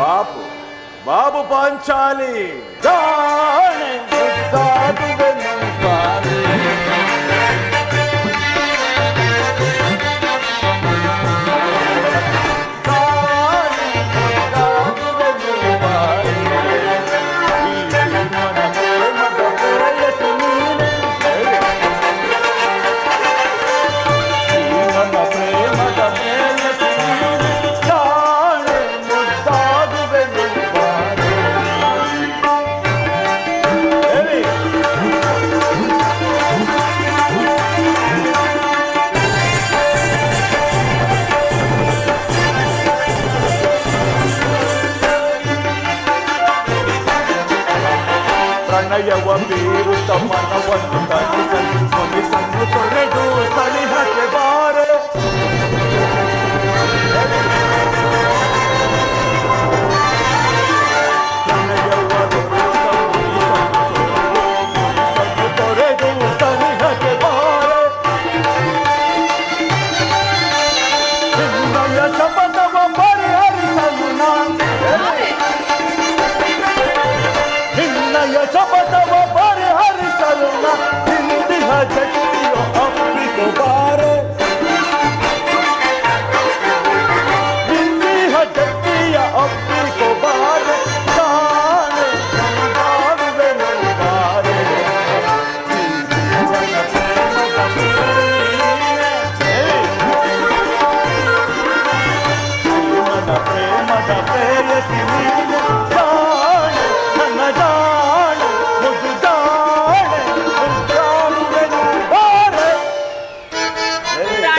బాపు బాబు పాంచాలి. జై! తనయవ పేరు తమన వంట